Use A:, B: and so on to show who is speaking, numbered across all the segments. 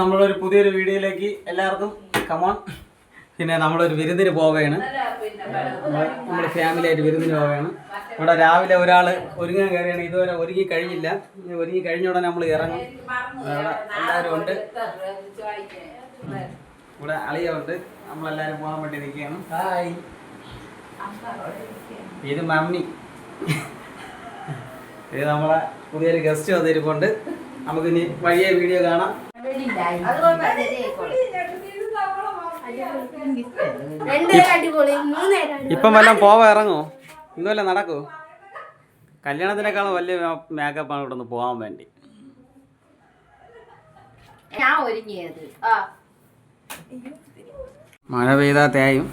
A: നമ്മളൊരു പുതിയൊരു വീഡിയോയിലേക്ക് എല്ലാവർക്കും കമോൺ പിന്നെ നമ്മളൊരു വിരുന്നിന് പോവുകയാണ്. നമ്മൾ ഫാമിലി ആയിട്ട് വിരുന്നിന് പോവുകയാണ്. ഇവിടെ രാവിലെ ഒരാൾ ഒരുങ്ങാൻ കയറിയാണ് ഇതുവരെ ഒരുങ്ങി കഴിഞ്ഞില്ല. ഒരുങ്ങി കഴിഞ്ഞ ഉടനെ നമ്മൾ ഇറങ്ങും. എല്ലാവരും ഉണ്ട്. ഇവിടെ അളിയുണ്ട് നമ്മളെല്ലാവരും പോകാൻ വേണ്ടി നിൽക്കുകയാണ്. ഹായ് ഇത് മമ്മി. ഇത് നമ്മളെ പുതിയൊരു ഗസ്റ്റ് വന്നിരിപ്പുണ്ട്. നമുക്കിനി വഴിയെ വീഡിയോ കാണാം. ഇപ്പം വല്ലതും പോവാ ഇറങ്ങോ? ഇന്നുമല്ല നടക്കൂ? കല്യാണത്തിനേക്കാളും വലിയ മേക്കപ്പാണ് ഇവിടെ നിന്ന് പോകാൻ വേണ്ടി. മഴ പെയ്താ തേയും.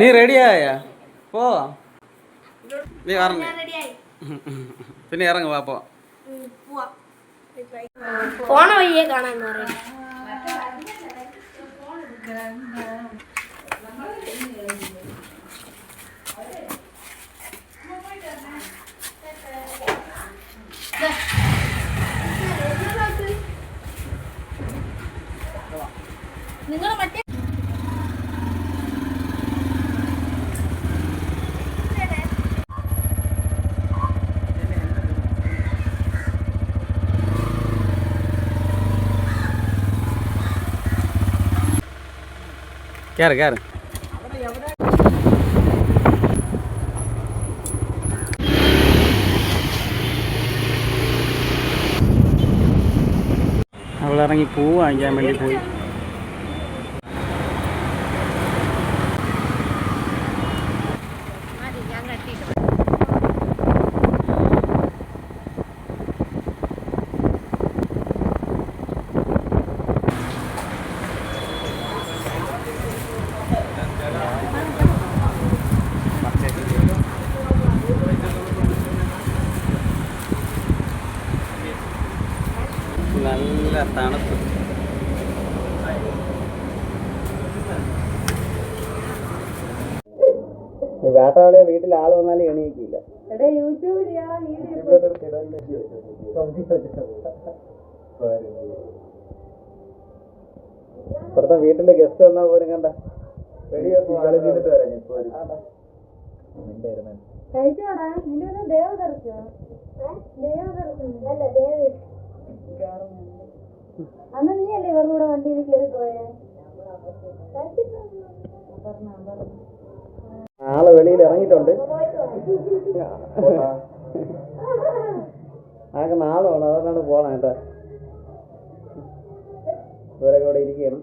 A: നീ റെഡിയായ പോ. നീ പറഞ്ഞു പിന്നെ ഇറങ്ങുവാ പോ.
B: ഉം, പോവാം. പോണ വഴിയെ കാണാന്ന് പറയും.
A: കയറ് കയറ് അവളിറങ്ങി പൂ വാങ്ങിക്കാൻ വേണ്ടി പോയി
B: ഞാൻ കട്ടിട്ട്
A: നല്ല തണുപ്പ്. വേട്ടാളിയ വീട്ടിൽ ആൾ വന്നാലും എണീക്കില്ല. ഇവിടുത്തെ വീട്ടിലെ ഗസ്റ്റ് വന്നാ പോലും കണ്ട.
B: കഴിച്ചോടാ? നിന്റെ ദേവദർശനം? ദേവദർശോ ദേവദർശനം? അല്ല ദേവി. അന്ന് നീയല്ലേ ഇവരുടെ കൂടെ വണ്ടിയിൽ കയറി പോയേ?
A: ആൾ വെളിയിൽ ഇറങ്ങിയിട്ടുണ്ട്. ആകെ നാളമാണ് അതുകൊണ്ടാണ് പോണം കേട്ടോ. ഇവരൊക്കെ ഇവിടെ ഇരിക്കണം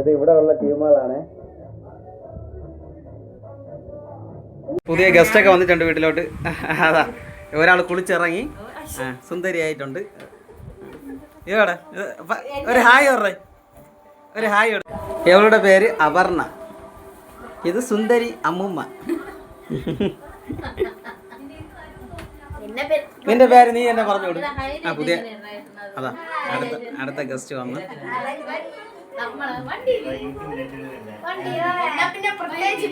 A: ഇത് ഇവിടെ ഉള്ള ടീമുകളാണ്. പുതിയ ഗസ്റ്റ് ഒക്കെ വന്നിട്ടുണ്ട് വീട്ടിലോട്ട്. അതാ ഒരാൾ കുളിച്ചിറങ്ങി. സുന്ദരി സുന്ദരിയായിട്ടുണ്ട്. ഇവിടെ ഒരു ഹായ് പറഞ്ഞേ. ഒരു ഹായ് ഇവളുടെ പേര് അപർണ. ഇത് സുന്ദരി അമ്മുമ്മ. നിന്റെ പേര് നീ എന്നെ പറഞ്ഞു ആ പുതിയ അതാ അടുത്ത അടുത്ത ഗസ്റ്റ് വന്നു.
B: പിന്നെ പ്രത്യേകിച്ച്.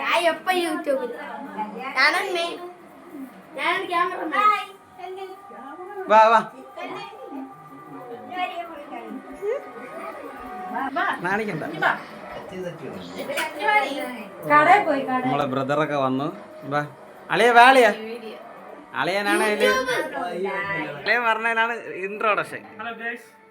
B: ഞാൻ എപ്പ യൂട്യൂബിൽ ഞാൻ ക്യാമറ
A: വാ വാ. നാണിക്കണ്ട. നമ്മളെ ബ്രദറൊക്കെ വന്നു. വാ. അളിയ വാളിയ അളിയനാണ് അളിയൻ അളിയ പറഞ്ഞതിനാണ് ഇൻട്രോഡക്ഷൻ.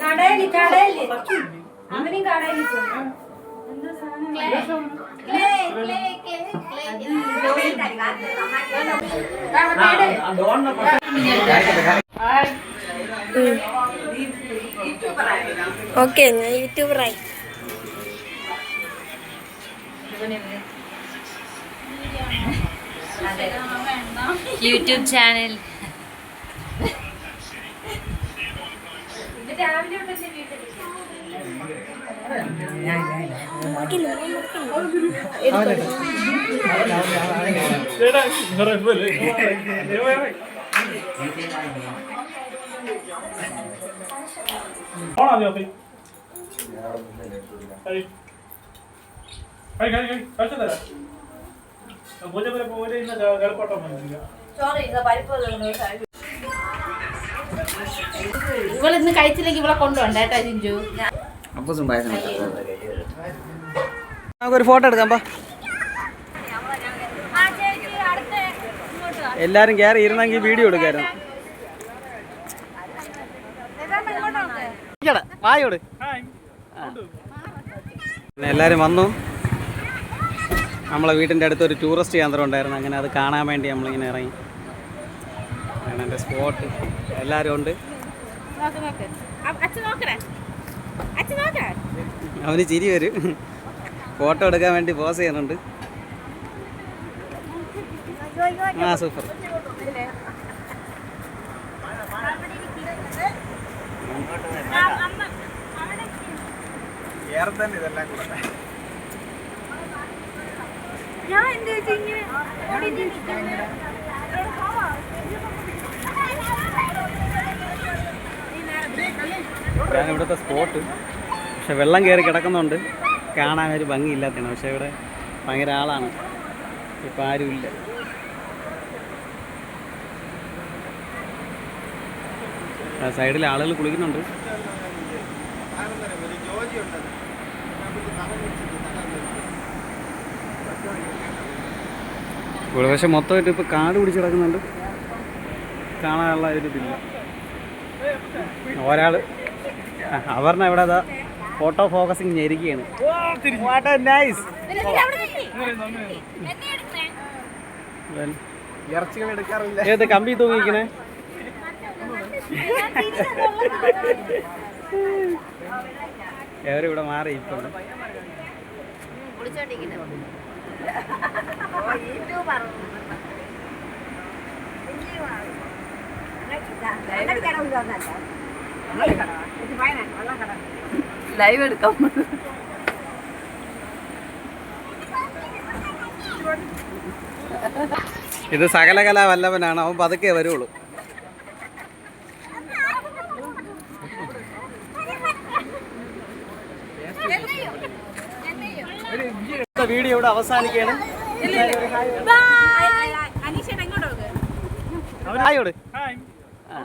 C: കടയിൽ കടയിൽ. അവനും കടയിൽ
B: ഓക്കെ ഞാൻ യൂട്യൂബറായി.
C: YouTube channel.
D: ഓണാ കഴിച്ചു തരാം പൂജ വരെ പൂജ ഇന്ന് കളിപ്പാട്ടം വന്നില്ല
C: ഇന്ന് കഴിച്ചില്ലെങ്കിൽ ഇവളെ കൊണ്ടുപോണ്ട കേട്ടോ
A: പായസം നമുക്കൊരു ഫോട്ടോ എടുക്കാം പാ. എല്ലാരും കയറി ഇരുന്നെങ്കിൽ വീഡിയോ എടുക്കായിരുന്നു. വായോട് എല്ലാവരും വന്നു. നമ്മളെ വീട്ടിന്റെ അടുത്ത് ഒരു ടൂറിസ്റ്റ് കേന്ദ്രം ഉണ്ടായിരുന്നു. അങ്ങനെ അത് കാണാൻ വേണ്ടി നമ്മളിങ്ങനെ ഇറങ്ങി. അങ്ങനെ എന്റെ സ്പോട്ട് എല്ലാവരും ഉണ്ട്. അവന് ചിരി വരും. ഫോട്ടോ എടുക്കാൻ വേണ്ടി പോസ് ചെയ്യുന്നുണ്ട്. ആ സൂപ്പർ.
C: ഞാൻ എന്താ
A: ഇതാണ് ഇവിടുത്തെ സ്പോട്ട്. പക്ഷെ വെള്ളം കയറി കിടക്കുന്നുണ്ട് കാണാൻ ഒരു ഭംഗിയില്ലാത്തതാണ്. പക്ഷെ ഇവിടെ ഭയങ്കര ആളാണ്. ഇപ്പം ആരുമില്ല സൈഡിൽ ആളുകൾ കുളിക്കുന്നുണ്ട്. പക്ഷെ മൊത്തമായിട്ട് ഇപ്പോൾ കാട് പിടിച്ച് കിടക്കുന്നുണ്ട്. കാണാനുള്ള ഒരു ഇതില്ല. ഒരാൾ അവർണ ഇവിടെ അതാ ഫോട്ടോ ഫോക്കസിങ് ഞെരിക്കുകയാണ്
E: എടുക്കാറില്ല.
A: ഏത് കമ്പി തൂങ്ങിക്കണേ എവരും ഇവിടെ മാറി ഇപ്പം
C: ലൈവ് എടുക്കാം.
A: ഇത് സകലകലാ വല്ലവനാണ്. അവൻ പതുക്കെ വരുള്ളൂ വീഡിയോ ഇവിടെ അവസാനിക്കുകയാണ്. ഹായോട്.
D: ഹായ്
A: ആ.